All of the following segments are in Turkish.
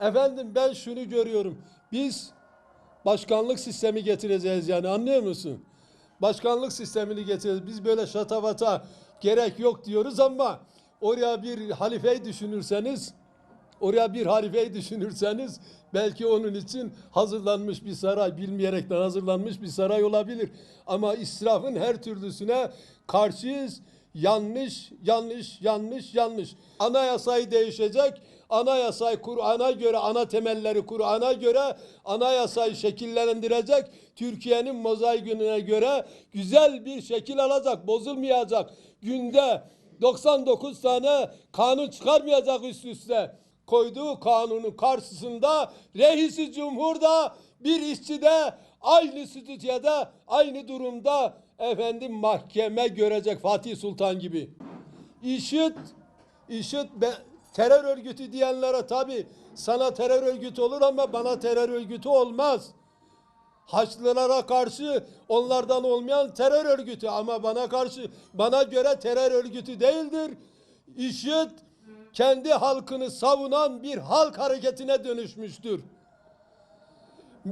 Efendim ben şunu görüyorum. Biz başkanlık sistemi getireceğiz yani anlıyor musun? Başkanlık sistemini getireceğiz. Biz böyle şatavata gerek yok diyoruz ama oraya bir halifeyi düşünürseniz oraya bir halifeyi düşünürseniz belki onun için hazırlanmış bir saray bilmeyerekten hazırlanmış bir saray olabilir. Ama israfın her türlüsüne karşıyız. Yanlış, yanlış, yanlış, yanlış. Anayasayı değişecek. Anayasayı Kur'an'a göre, ana temelleri Kur'an'a göre anayasayı şekillendirecek. Türkiye'nin mozaikine göre güzel bir şekil alacak, bozulmayacak. Günde 99 tane kanun çıkarmayacak üst üste. Koyduğu kanunun karşısında reisi cumhur da bir işçi de aynı statüde, aynı durumda efendim mahkeme görecek Fatih Sultan gibi. İşit, işit be, terör örgütü diyenlere tabi sana terör örgütü olur ama bana terör örgütü olmaz. Haçlılara karşı onlardan olmayan terör örgütü ama bana karşı bana göre terör örgütü değildir. İşit kendi halkını savunan bir halk hareketine dönüşmüştür.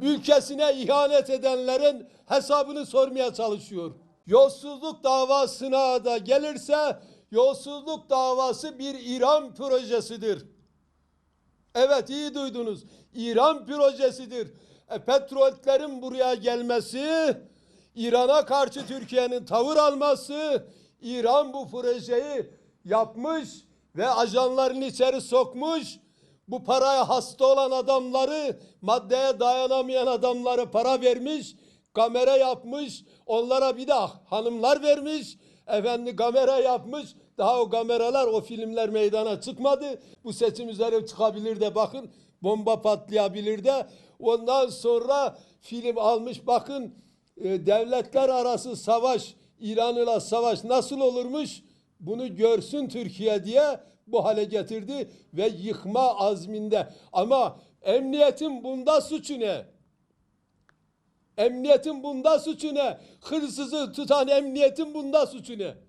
Ülkesine ihanet edenlerin hesabını sormaya çalışıyor. Yolsuzluk davasına da gelirse yolsuzluk davası bir İran projesidir. Evet iyi duydunuz. İran projesidir. E, petrollerin buraya gelmesi, İran'a karşı Türkiye'nin tavır alması, İran bu projeyi yapmış ve ajanlarını içeri sokmuş. Bu paraya hasta olan adamları, maddeye dayanamayan adamları para vermiş, kamera yapmış, onlara bir de hanımlar vermiş, efendi kamera yapmış. Daha o kameralar, o filmler meydana çıkmadı. Bu seçim üzere çıkabilir de bakın, bomba patlayabilir de. Ondan sonra film almış bakın, e, devletler arası savaş, İran'la savaş nasıl olurmuş? Bunu görsün Türkiye diye bu hale getirdi ve yıkma azminde. Ama emniyetin bunda suçu ne? Emniyetin bunda suçu ne? Hırsızı tutan emniyetin bunda suçu ne?